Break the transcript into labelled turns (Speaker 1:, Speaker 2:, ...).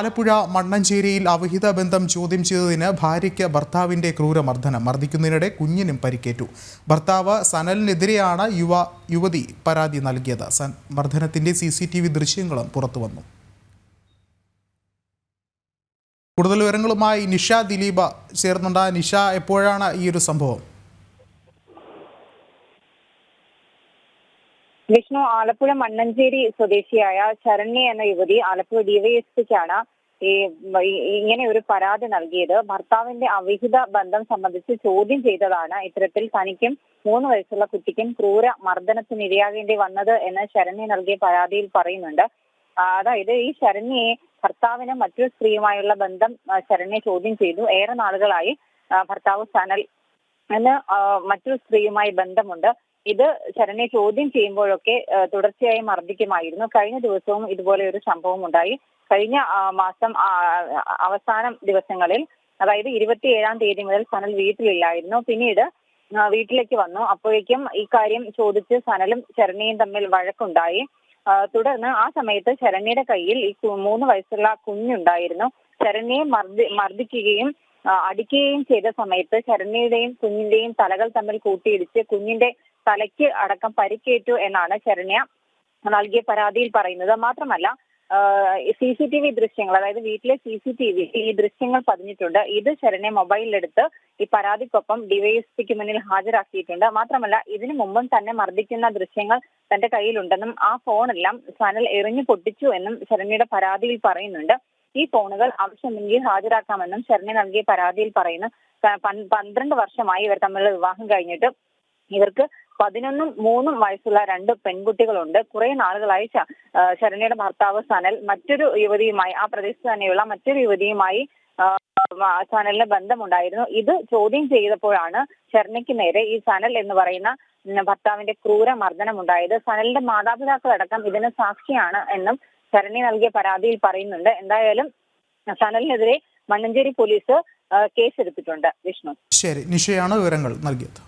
Speaker 1: ആലപ്പുഴ മണ്ണഞ്ചേരിയിൽ അവിഹിത ബന്ധം ചോദ്യം ചെയ്തതിന് ഭാര്യയ്ക്ക് ഭർത്താവിന്റെ ക്രൂരമർദ്ദനം മർദ്ദിക്കുന്നതിനിടെ കുഞ്ഞിനും പരിക്കേറ്റു. ഭർത്താവ് സനലിനെതിരെയാണ് യുവ യുവതി പരാതി നൽകിയത്. സൻ മർദ്ദനത്തിന്റെ സി സി ടി വി ദൃശ്യങ്ങളും പുറത്തുവന്നു. കൂടുതൽ വിവരങ്ങളുമായി നിഷ ദിലീപ് ചേർന്നുണ്ട്. നിഷ എപ്പോഴാണ് ഈ ഒരു സംഭവം?
Speaker 2: വിഷ്ണു ആലപ്പുഴ മണ്ണഞ്ചേരി സ്വദേശിയായ ശരണ്യ എന്ന യുവതി ആലപ്പുഴ ഡിവൈഎസ്പിക്കാണ് ഈ ഇങ്ങനെ ഒരു പരാതി നൽകിയത്. ഭർത്താവിന്റെ അവിഹിത ബന്ധം സംബന്ധിച്ച് ചോദ്യം ചെയ്തതാണ്. ഇത്തരത്തിൽ തനിക്കും മൂന്ന് വയസ്സുള്ള കുട്ടിക്കും ക്രൂര മർദ്ദനത്തിന് ഇരയാകേണ്ടി വന്നത് എന്ന് ശരണ്യ നൽകിയ പരാതിയിൽ പറയുന്നുണ്ട്. അതായത് ഈ ശരണ്യയെ ഭർത്താവിന് മറ്റൊരു സ്ത്രീയുമായുള്ള ബന്ധം ശരണ്യ ചോദ്യം ചെയ്തു. ഏറെ നാളുകളായി ഭർത്താവ് സനൽ എന്ന് മറ്റൊരു സ്ത്രീയുമായി ബന്ധമുണ്ട്. ഇത് ശരണ്യെ ചോദ്യം ചെയ്യുമ്പോഴൊക്കെ തുടർച്ചയായി മർദ്ദിക്കുമായിരുന്നു. കഴിഞ്ഞ ദിവസവും ഇതുപോലെ ഒരു സംഭവം ഉണ്ടായി. കഴിഞ്ഞ മാസം അവസാനം ദിവസങ്ങളിൽ അതായത് ഇരുപത്തിയേഴാം തീയതി മുതൽ സനൽ വീട്ടിലില്ലായിരുന്നു. പിന്നീട് വീട്ടിലേക്ക് വന്നു. അപ്പോഴേക്കും ഈ കാര്യം ചോദിച്ച് സനലും ശരണ്യയും തമ്മിൽ വഴക്കുണ്ടായി. തുടർന്ന് ആ സമയത്ത് ശരണ്യയുടെ കയ്യിൽ ഈ മൂന്ന് വയസ്സുള്ള കുഞ്ഞുണ്ടായിരുന്നു. ശരണ്യെ മർദ്ദി മർദ്ദിക്കുകയും അടിക്കുകയും ചെയ്ത സമയത്ത് ശരണ്യയുടെയും കുഞ്ഞിന്റെയും തലകൾ തമ്മിൽ കൂട്ടിയിടിച്ച് കുഞ്ഞിന്റെ തലയ്ക്ക് അടക്കം പരിക്കേറ്റു എന്നാണ് ശരണ്യ നൽകിയ പരാതിയിൽ പറയുന്നത്. മാത്രമല്ല സി സി ടി വി ദൃശ്യങ്ങൾ അതായത് വീട്ടിലെ സി സി ടി വി ഈ ദൃശ്യങ്ങൾ പതിഞ്ഞിട്ടുണ്ട്. ഇത് ശരണ്യ മൊബൈലിലെടുത്ത് ഈ പരാതിക്കൊപ്പം ഡിവൈഎസ്പിക്ക് മുന്നിൽ ഹാജരാക്കിയിട്ടുണ്ട്. മാത്രമല്ല ഇതിനു മുമ്പും തന്നെ മർദ്ദിക്കുന്ന ദൃശ്യങ്ങൾ തന്റെ കയ്യിലുണ്ടെന്നും ആ ഫോണെല്ലാം സനൽ എറിഞ്ഞു പൊട്ടിച്ചു എന്നും ശരണ്യയുടെ പരാതിയിൽ പറയുന്നുണ്ട്. ഈ ഫോണുകൾ ആവശ്യമെങ്കിൽ ഹാജരാക്കാമെന്നും ശരണ്യ നൽകിയ പരാതിയിൽ പറയുന്നു. പന്ത്രണ്ട് വർഷമായി ഇവർ തമ്മിലുള്ള വിവാഹം കഴിഞ്ഞിട്ട് ഇവർക്ക് പതിനൊന്നും മൂന്നും വയസ്സുള്ള രണ്ട് പെൺകുട്ടികളുണ്ട്. കുറെ നാളുകളായി ശരണ്യയുടെ ഭർത്താവ് സനൽ മറ്റൊരു യുവതിയുമായി ആ പ്രദേശത്ത് തന്നെയുള്ള മറ്റൊരു യുവതിയുമായി സനലിന് ബന്ധമുണ്ടായിരുന്നു. ഇത് ചോദ്യം ചെയ്തപ്പോഴാണ് ശരണ്യയ്ക്ക് നേരെ ഈ സനൽ എന്ന് പറയുന്ന ഭർത്താവിന്റെ ക്രൂര മർദ്ദനം ഉണ്ടായത് സനലിന്റെ മാതാപിതാക്കളടക്കം ഇതിന് സാക്ഷിയാണ് എന്നും ശരണി നൽകിയ പരാതിയിൽ പറയുന്നുണ്ട്. എന്തായാലും സനലിനെതിരെ മണ്ണഞ്ചേരി പോലീസ് കേസെടുത്തിട്ടുണ്ട്. വിഷ്ണു.
Speaker 1: ശരി. നിഷയാണ് വിവരങ്ങൾ നൽകിയത്.